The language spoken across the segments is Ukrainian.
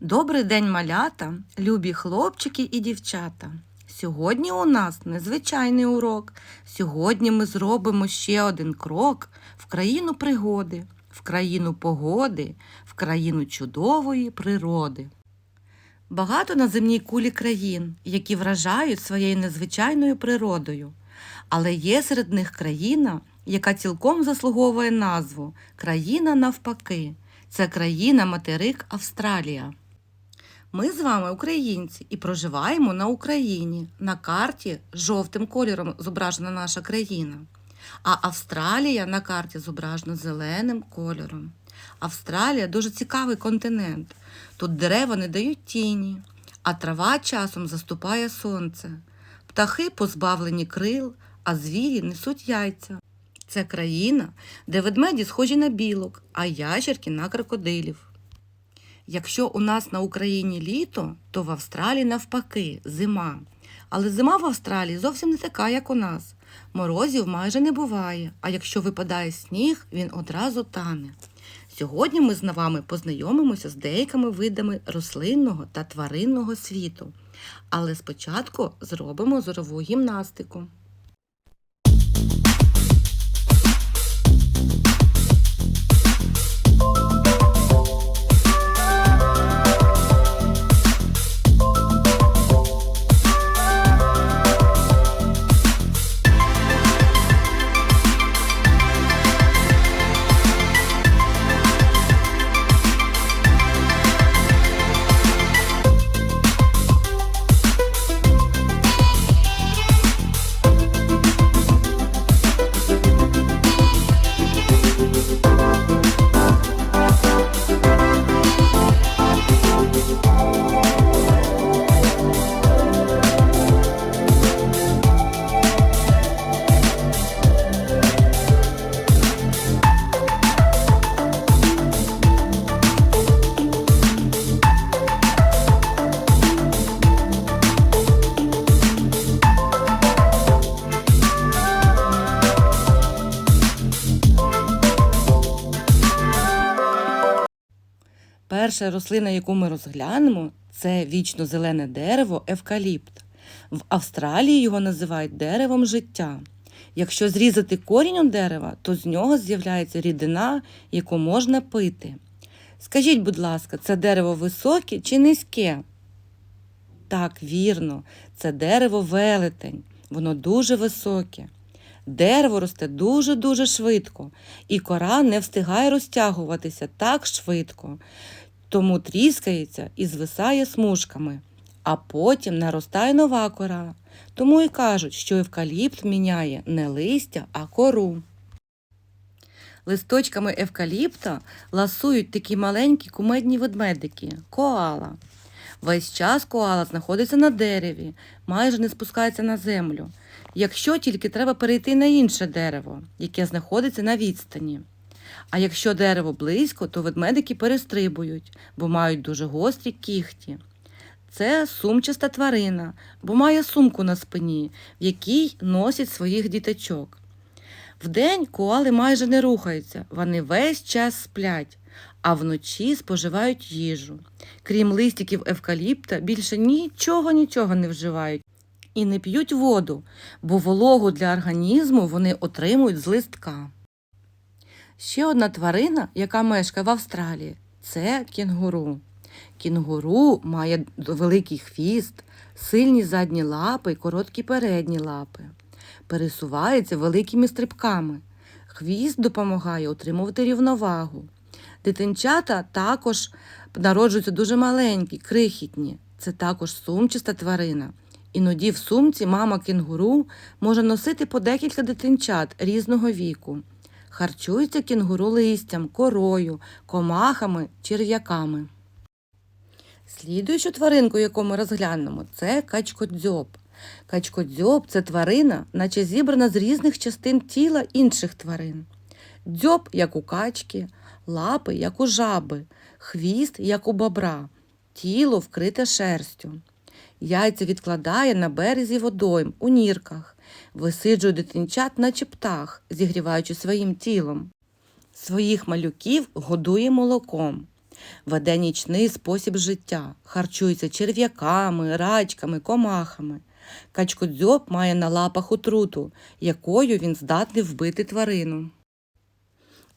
Добрий день, малята, любі хлопчики і дівчата. Сьогодні у нас незвичайний урок. Сьогодні ми зробимо ще один крок в країну пригоди, в країну погоди, в країну чудової природи. Багато на земній кулі країн, які вражають своєю незвичайною природою. Але є серед них країна, яка цілком заслуговує назву країна навпаки. Це країна материк Австралія. Ми з вами українці і проживаємо на Україні. На карті жовтим кольором зображена наша країна. А Австралія на карті зображена зеленим кольором. Австралія дуже цікавий континент. Тут дерева не дають тіні, а трава часом заступає сонце. Птахи позбавлені крил, а звірі несуть яйця. Це країна, де ведмеді схожі на білок, а ящерки на крокодилів. Якщо у нас на Україні літо, то в Австралії навпаки зима. Але зима в Австралії зовсім не така, як у нас. Морозів майже не буває, а якщо випадає сніг, він одразу тане. Сьогодні ми з вами познайомимося з деякими видами рослинного та тваринного світу. Але спочатку зробимо зорову гімнастику. Перша рослина, яку ми розглянемо, це вічно зелене дерево евкаліпт. В Австралії його називають деревом життя. Якщо зрізати корінь дерева, то з нього з'являється рідина, яку можна пити. Скажіть, будь ласка, це дерево високе чи низьке? Так, вірно, це дерево велетень. Воно дуже високе. Дерево росте дуже-дуже швидко, і кора не встигає розтягуватися так швидко, тому тріскається і звисає смужками, а потім наростає нова кора. Тому і кажуть, що евкаліпт міняє не листя, а кору. Листочками евкаліпта ласують такі маленькі кумедні ведмедики коала. Весь час коала знаходиться на дереві, майже не спускається на землю, якщо тільки треба перейти на інше дерево, яке знаходиться на відстані. А якщо дерево близько, то ведмедики перестрибують, бо мають дуже гострі кіхті. Це сумчаста тварина, бо має сумку на спині, в якій носять своїх діточок. Вдень коали майже не рухаються, вони весь час сплять, а вночі споживають їжу. Крім листиків евкаліпта, більше нічого нічого не вживають і не п'ють воду, бо вологу для організму вони отримують з листка. Ще одна тварина, яка мешкає в Австралії, це кінгуру. Кінгуру має великий хвіст, сильні задні лапи і короткі передні лапи. Пересувається великими стрибками. Хвіст допомагає утримувати рівновагу. Дитинчата також народжуються дуже маленькі, крихітні. Це також сумчаста тварина. Іноді в сумці мама кінгуру може носити по декілька дитинчат різного віку. Харчується кінгуру листям, корою, комахами, черв'яками. Слідуючу тваринку, яку ми розглянемо, це качкодзьоб. Качкодзьоб це тварина, наче зібрана з різних частин тіла інших тварин. Дзьоб, як у качки, лапи, як у жаби, хвіст, як у бобра, тіло вкрите шерстю. Яйця відкладає на березі водойм, у нірках, висиджує дитинчат, наче птах, зігріваючи своїм тілом. Своїх малюків годує молоком. Веде нічний спосіб життя, харчується черв'яками, рачками, комахами. Качкодзьоб має на лапах отруту, якою він здатний вбити тварину.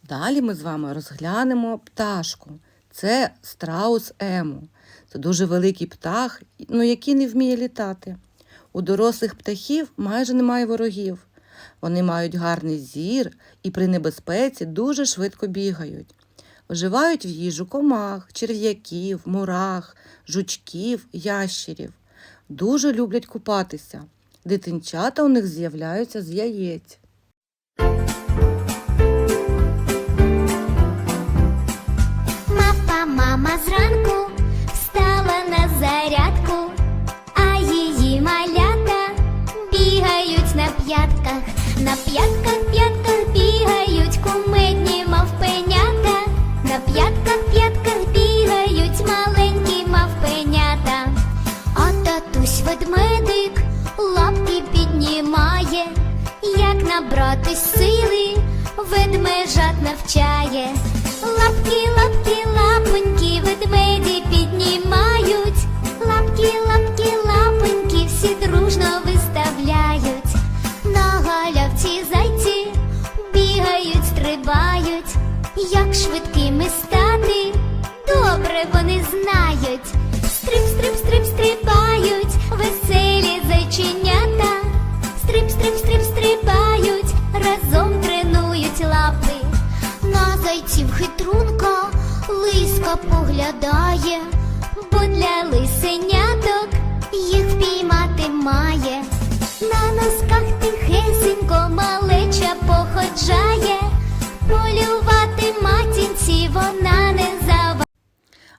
Далі ми з вами розглянемо пташку. Це страус ему. Це дуже великий птах, ну, який не вміє літати. У дорослих птахів майже немає ворогів. Вони мають гарний зір і при небезпеці дуже швидко бігають. Вживають в їжу комах, черв'яків, мурах, жучків, ящерів. Дуже люблять купатися. Дитинчата у них з'являються з яєць. Мапа мама зранку п'ятках, на п'ятках, п'ятках бігають кумедні мавпенята, на п'ятках, п'ятках Як швидкими стати, добре вони знають. Стрип, стрип, стрип, стрибають, веселі зайченята. Стрип, стрип, стрип, стрибають, разом тренують лапи. На зайців хитрунка лиска поглядає, бо для лисеняток їх впіймати має. На носках тихесенько малеча походжає, полювати матінці вона не заважає.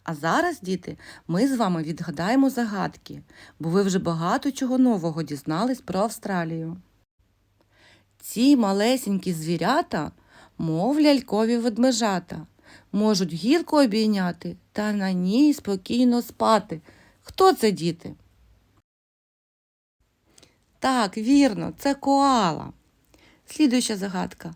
А зараз, діти, ми з вами відгадаємо загадки, бо ви вже багато чого нового дізнались про Австралію. Ці малесенькі звірята, мов лялькові ведмежата, можуть гілку обійняти та на ній спокійно спати. Хто це діти? Так, вірно, це коала. Слідуюча загадка.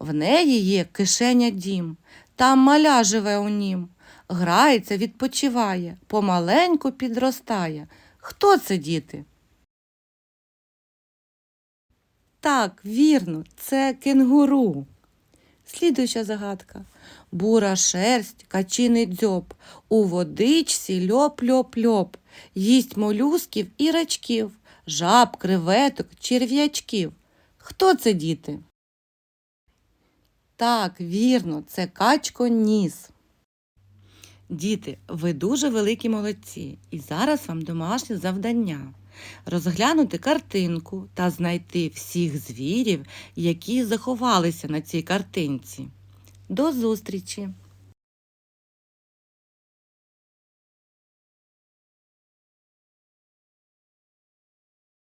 В неї є кишеня дім, там маля живе у нім. Грається, відпочиває, помаленьку підростає. Хто це діти? Так, вірно, це кенгуру. Слідуюча загадка. Бура шерсть, качиний дзьоб, у водичці льоп-льоп-льоп, їсть молюсків і рачків, жаб, креветок, черв'ячків. Хто це діти? Так, вірно, це качко ніс. Діти, ви дуже великі молодці, і зараз вам домашнє завдання розглянути картинку та знайти всіх звірів, які заховалися на цій картинці. До зустрічі!